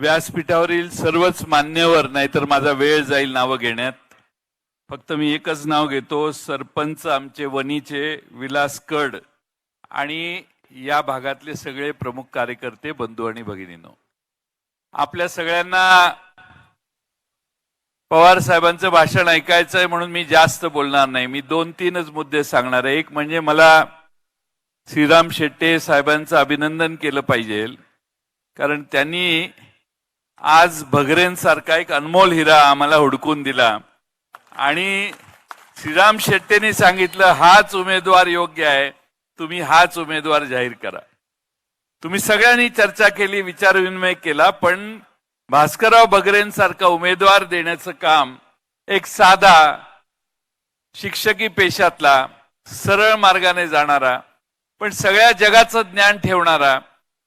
व्यासपीठावरील सर्वच मान्यवर नाहीतर माझा वेळ जाईल नावं घेण्यात. फक्त मी एकच नाव घेतो सरपंच आमचे वनीचे विलास कड आणि या भागातले सगळे प्रमुख कार्यकर्ते बंधू आणि भगिनीनो. आपल्या सगळ्यांना पवार साहेबांचं भाषण ऐकायचं आहे म्हणून मी जास्त बोलणार नाही. मी दोन तीनच मुद्दे सांगणार आहे. एक म्हणजे मला श्रीराम शेट्टे साहेबांचं अभिनंदन केलं पाहिजे. कारण त्यांनी आज भगरेंसारखा एक अनमोल हिरा आम्हाला हुडकून दिला. आणि श्रीराम शेट्टेने सांगितलं हाच उमेदवार योग्य आहे तुम्ही हाच उमेदवार जाहीर करा. तुम्ही सगळ्यांनी चर्चा केली विचारविनिमय केला पण भास्करराव बगरेंसारखा उमेदवार देण्याचं काम एक साधा शिक्षकी पेशातला सरळ मार्गाने जाणारा पण सगळ्या जगाचं ज्ञान ठेवणारा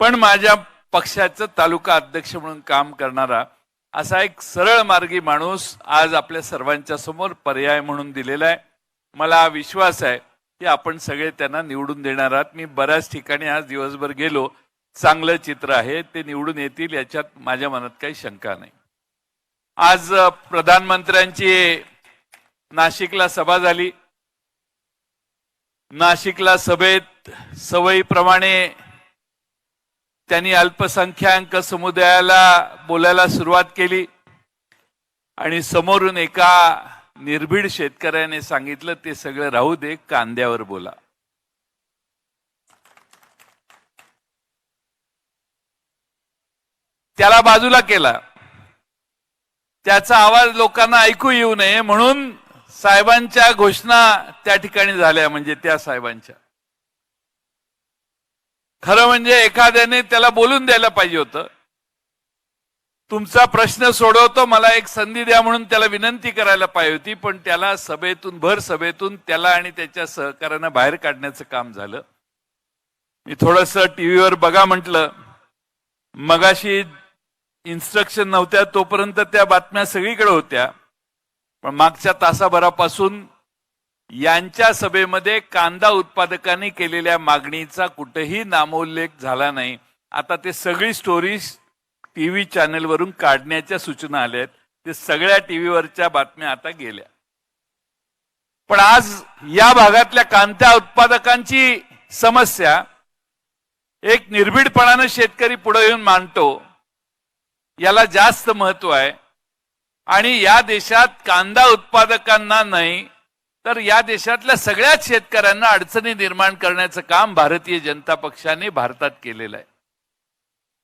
पण माझ्या पक्षाचं तालुका अध्यक्ष म्हणून काम करणारा असा एक सरळ मार्गी माणूस आज आपल्या सर्वांच्या समोर पर्याय म्हणून दिलेला आहे. मला विश्वास आहे की आपण सगळे त्यांना निवडून देणार आहात. मी बऱ्याच ठिकाणी आज दिवसभर गेलो. चांगलं चित्र आहे. ते निवडून येतील याच्यात माझ्या मनात काही शंका नाही. आज प्रधानमंत्र्यांची नाशिकला सभा झाली. नाशिकला सभेत सवयीप्रमाणे त्यांनी अल्पसंख्याक समुदायाला बोलायला सुरुवात केली आणि समोरून एका निर्भीड शेतकऱ्याने सांगितलं ते सगळं राहू दे कांद्यावर बोला. त्याला बाजूला केला. त्याचा आवाज लोकांना ऐकू येऊ नये म्हणून साहेबांच्या घोषणा त्या ठिकाणी झाल्या म्हणजे त्या साहेबांच्या. खरं म्हणजे एखाद्याने त्याला बोलून द्यायला पाहिजे होतं. तुमचा प्रश्न सोडवतो मला एक संधी द्या म्हणून त्याला विनंती करायला पाहिजे होती पण त्याला सभेतून भर सभेतून त्याला आणि त्याच्या सहकाऱ्यांना बाहेर काढण्याचं काम झालं. मी थोडस टीव्हीवर बघा म्हटलं मगाशी इन्स्ट्रक्शन नव्हत्या तोपर्यंत त्या बातम्या सगळीकडे होत्या. पण मागच्या तासाभरापासून यांच्या सभेमध्ये कांदा उत्पादकांनी केलेल्या मागणीचा कुठेही नामोल्लेख झाला नाही. आता ते सगळी स्टोरीज टीव्ही चॅनेलवरून काढण्याच्या सूचना आल्या आहेत ते सगळ्या टीव्हीवरच्या बातम्या आता गेल्या. पण आज या भागातल्या कांदा उत्पादकांची समस्या एक निर्भीडपणानं शेतकरी पुढे येऊन मांडतो याला जास्त महत्त्व आहे. आणि या देशात कांदा उत्पादकांना नाही तर या देशातल्या सगळ्याच शेतकऱ्यांना अडचणी निर्माण करण्याचं काम भारतीय जनता पक्षाने भारतात केलेलं आहे.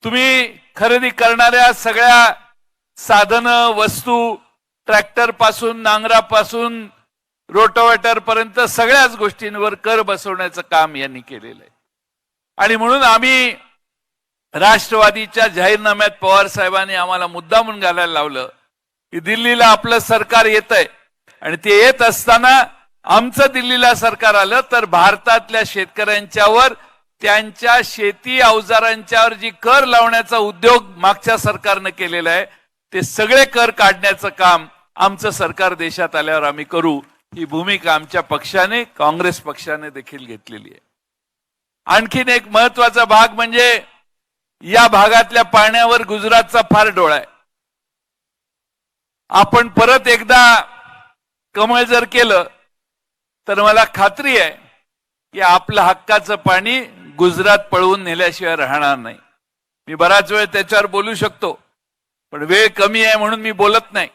तुम्ही खरेदी करणाऱ्या सगळ्या साधनं वस्तू ट्रॅक्टरपासून नांगरापासून रोटोवेटर पर्यंत सगळ्याच गोष्टींवर कर बसवण्याचं काम यांनी केलेलं आहे. आणि म्हणून आम्ही राष्ट्रवादीच्या जाहीरनाम्यात पवार साहेबांनी आम्हाला मुद्दा म्हणून घालायला लावलं की दिल्लीला आपलं सरकार येत आहे आणि ते येत असताना आमचं दिल्लीला सरकार आलं तर भारतातल्या शेतकऱ्यांच्यावर त्यांच्या शेती अवजारांच्यावर जी कर लावण्याचा उद्योग मागच्या सरकारनं केलेला आहे ते सगळे कर काढण्याचं काम आमचं सरकार देशात आल्यावर आम्ही करू. ही भूमिका आमच्या पक्षाने काँग्रेस पक्षाने देखील घेतलेली आहे. आणखीन एक महत्त्वाचा भाग म्हणजे या भागातल्या पाण्यावर गुजरातचा फार डोळा आहे. आपण परत एकदा कमळ जर केलं तर मला खात्री आहे की आपलं हक्काचं पाणी गुजरात पळवून नेल्याशिवाय राहणार नाही. मी बराच वेळ त्याच्यावर बोलू शकतो पण वेळ कमी आहे म्हणून मी बोलत नाही.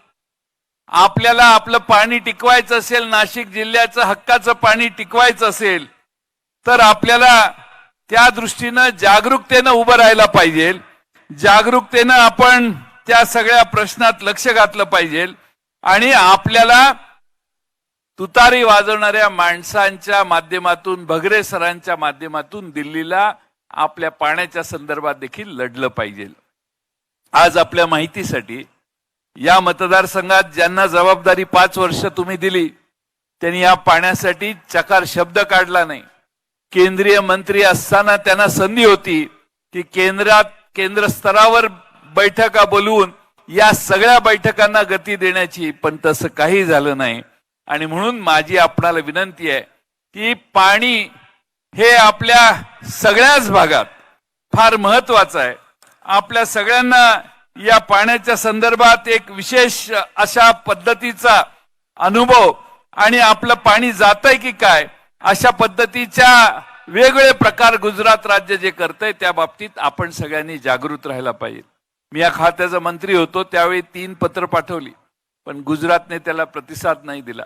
आपल्याला आपलं पाणी टिकवायचं असेल नाशिक जिल्ह्याचं हक्काचं पाणी टिकवायचं असेल तर आपल्याला त्या दृष्टीनं जागरूकतेनं उभं राहायला पाहिजे. जागरूकतेनं आपण त्या सगळ्या प्रश्नात लक्ष घातलं पाहिजे. आणि आपल्याला तुतारी वाजवणाऱ्या माणसांच्या माध्यमातून भगरे सरांच्या माध्यमातून दिल्लीला आपल्या पाण्याच्या संदर्भात देखील लढलं पाहिजे. आज आपल्या माहितीसाठी या मतदारसंघात ज्यांना जबाबदारी पाच वर्ष तुम्ही दिली त्यांनी या पाण्यासाठी चकार शब्द काढला नाही. केंद्रीय मंत्री असताना त्यांना संधी होती की केंद्रात केंद्र स्तरावर बैठका बोलवून या सगळ्या बैठकांना गती देण्याची पण तसं काही झालं नाही. आणि म्हणून माझी आपणाला विनंती आहे की पाणी हे आपल्या सगळ्याच भागात फार महत्वाचं आहे. आपल्या सगळ्यांना या पाण्याच्या संदर्भात एक विशेष अशा पद्धतीचा अनुभव आणि आपलं पाणी जातंय की काय अशा पद्धतीच्या वेगवेगळे प्रकार गुजरात राज्य जे करतंय त्या बाबतीत आपण सगळ्यांनी जागृत राहायला पाहिजे. मी या खात्याचा मंत्री होतो त्यावेळी तीन पत्र पाठवली. पण गुजरातने त्याला प्रतिसाद नाही दिला.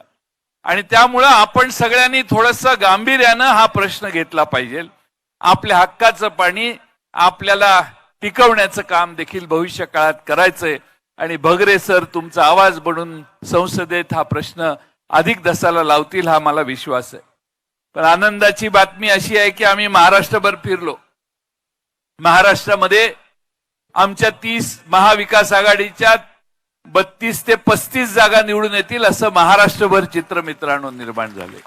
आणि त्यामुळं आपण सगळ्यांनी थोडस गांभीर्यानं हा प्रश्न घेतला पाहिजे. आपल्या हक्काचं पाणी आपल्याला टिकवण्याचं काम देखील भविष्य काळात करायचंय. आणि भगरे सर तुमचा आवाज बनून संसदेत हा प्रश्न अधिक दसाला लावतील हा मला विश्वास आहे. पण आनंदाची बातमी अशी आहे की आम्ही महाराष्ट्रभर फिरलो. महाराष्ट्रामध्ये आमच्या तीस महाविकास आघाडीच्या बत्तीस ते पस्तीस जागा निवडून येतील असं महाराष्ट्रभर चित्र मित्रांनो निर्माण झाले.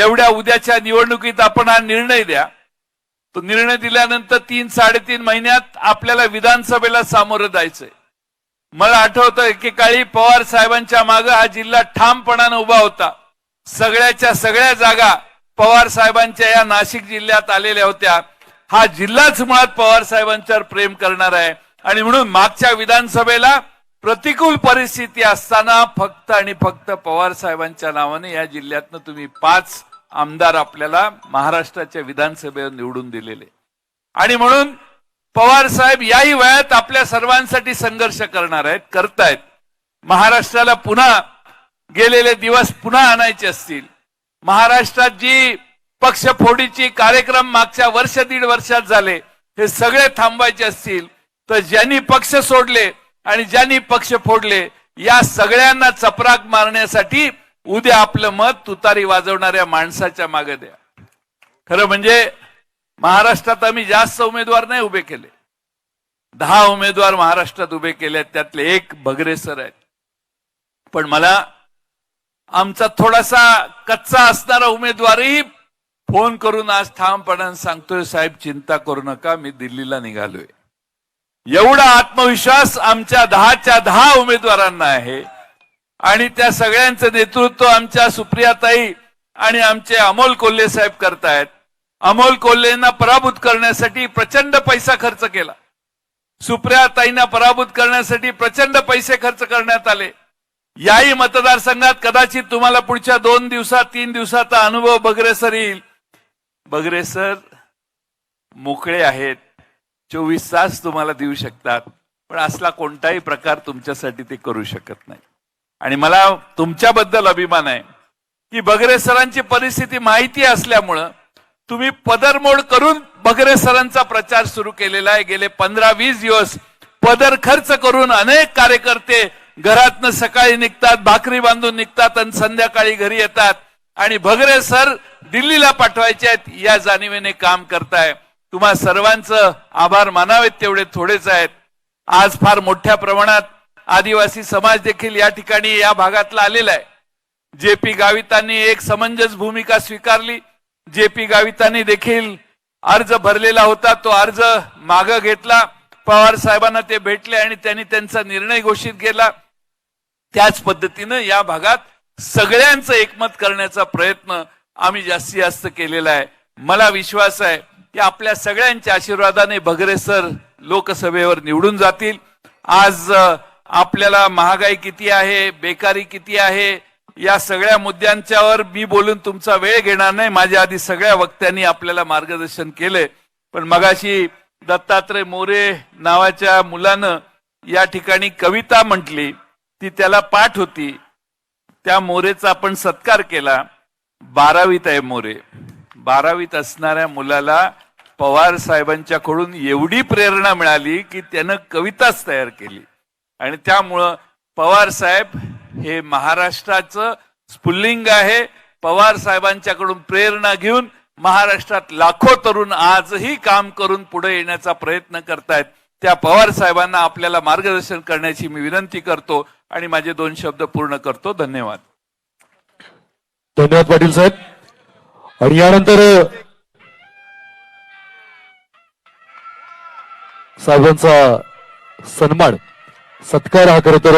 एवढ्या उद्याच्या निवडणुकीत आपण हा निर्णय द्या. तो निर्णय दिल्यानंतर तीन साडेतीन महिन्यात आपल्याला विधानसभेला सामोरं जायचंय. मला आठवतं एकेकाळी पवार साहेबांच्या मागे हा जिल्हा ठामपणानं उभा होता. सगळ्याच्या सगळ्या जागा पवार साहेबांच्या या नाशिक जिल्ह्यात आलेल्या होत्या. हा जिल्हाच मुळात पवार साहेबांच्यावर प्रेम करणार आहे. आणि म्हणून मागच्या विधानसभेला प्रतिकूल परिस्थिती असताना फक्त आणि फक्त पवार साहेबांच्या नावाने या जिल्ह्यातनं तुम्ही पाच आमदार आपल्याला महाराष्ट्राच्या विधानसभेवर निवडून दिलेले. आणि म्हणून पवार साहेब याही वयात आपल्या सर्वांसाठी संघर्ष करणार आहेत करतायत. महाराष्ट्राला पुन्हा गेलेले दिवस पुन्हा आणायचे असतील. महाराष्ट्रात जी पक्षफोडीची कार्यक्रम मागच्या वर्ष दीड वर्षात झाले हे सगळे थांबवायचे असतील. तर ज्यांनी पक्ष सोडले आणि ज्यांनी पक्ष फोडले या सगळ्यांना चपराक मारण्यासाठी उद्या आपलं मत तुतारी वाजवणाऱ्या माणसाच्या मागे द्या. खरं म्हणजे महाराष्ट्रात आम्ही जास्त उमेदवार नाही उभे केले. दहा उमेदवार महाराष्ट्रात उभे केले त्यातले एक भगरे सर आहेत. पण मला आमचा थोडासा कच्चा असणारा उमेदवारही फोन करून आज ठामपणाने सांगतोय साहेब चिंता करू नका मी दिल्लीला निघालोय. एवढा आत्मविश्वास आमच्या दहाच्या दहा उमेदवारांना आहे. आणि त्या सगळ्यांचं नेतृत्व आमच्या सुप्रियाताई आणि आमचे अमोल कोल्हे साहेब करतायत. अमोल कोल्हेंना पराभूत करण्यासाठी प्रचंड पैसा खर्च केला. सुप्रियाताईंना पराभूत करण्यासाठी प्रचंड पैसे खर्च करण्यात आले. याही मतदारसंघात कदाचित तुम्हाला पुढच्या दोन दिवसात तीन दिवसाचा अनुभव बगरे सर येईल. बगरे सर मोकळे आहेत. चोवीस तास तुम्हाला देऊ शकतात. पण असला कोणताही प्रकार तुमच्यासाठी ते करू शकत नाही. आणि मला तुमच्याबद्दल अभिमान आहे की बगरे सरांची परिस्थिती माहिती असल्यामुळं तुम्ही पदरमोड करून बगरे सरांचा प्रचार सुरू केलेला आहे. गेले पंधरा वीस दिवस पदर खर्च करून अनेक कार्यकर्ते घरातनं सकाळी निघतात भाकरी बांधून निघतात आणि संध्याकाळी घरी येतात. आणि भगरे सर दिल्लीला पाठवायचे आहेत या जाणीवेने काम करताय. तुम्हा सर्वांचं आभार मानावेत तेवढे थोडेच आहेत. आज फार मोठ्या प्रमाणात आदिवासी समाज देखील या ठिकाणी या भागातला आलेला आहे. जे पी गावितांनी एक समंजस भूमिका स्वीकारली. जे पी गावितांनी देखील अर्ज भरलेला होता तो अर्ज माग घेतला. पवार साहेबांना ते भेटले आणि त्यांनी त्यांचा निर्णय घोषित केला. त्याच पद्धतीनं या भागात सगळ्यांचं एकमत करण्याचा प्रयत्न आम्ही जास्तीत जास्त केलेला आहे. मला विश्वास आहे ते आपल्या सगळ्यांच्या आशीर्वादाने भगरे सर लोकसभेवर निवडून जातील. आज आपल्याला महागाई किती आहे बेकारी किती आहे या सगळ्या मुद्द्यांच्यावर मी बोलून तुमचा वेळ घेणार नाही. माझ्या आधी सगळ्या वक्त्यांनी आपल्याला मार्गदर्शन केलंय. पण मगाशी दत्तात्रय मोरे नावाच्या मुलानं या ठिकाणी कविता म्हटली. ती त्याला पाठ होती. त्या मोरेचा आपण सत्कार केला. बारावीत आहे मोरे. बारावीत असणाऱ्या मुलाला पवार साहेबांच्याकडून एवढी प्रेरणा मिळाली की त्यानं कविताच तयार केली. आणि त्यामुळं पवार साहेब हे महाराष्ट्राचं स्फुल्लिंग आहे. पवार साहेबांच्याकडून प्रेरणा घेऊन महाराष्ट्रात लाखो तरुण आजही काम करून पुढे येण्याचा प्रयत्न करतायत. त्या पवार साहेबांना आपल्याला मार्गदर्शन करण्याची मी विनंती करतो आणि माझे दोन शब्द पूर्ण करतो. धन्यवाद. धन्यवाद पाटील साहेब. आणि यानंतर साहेबांचा सन्मान सत्कार हा खर तर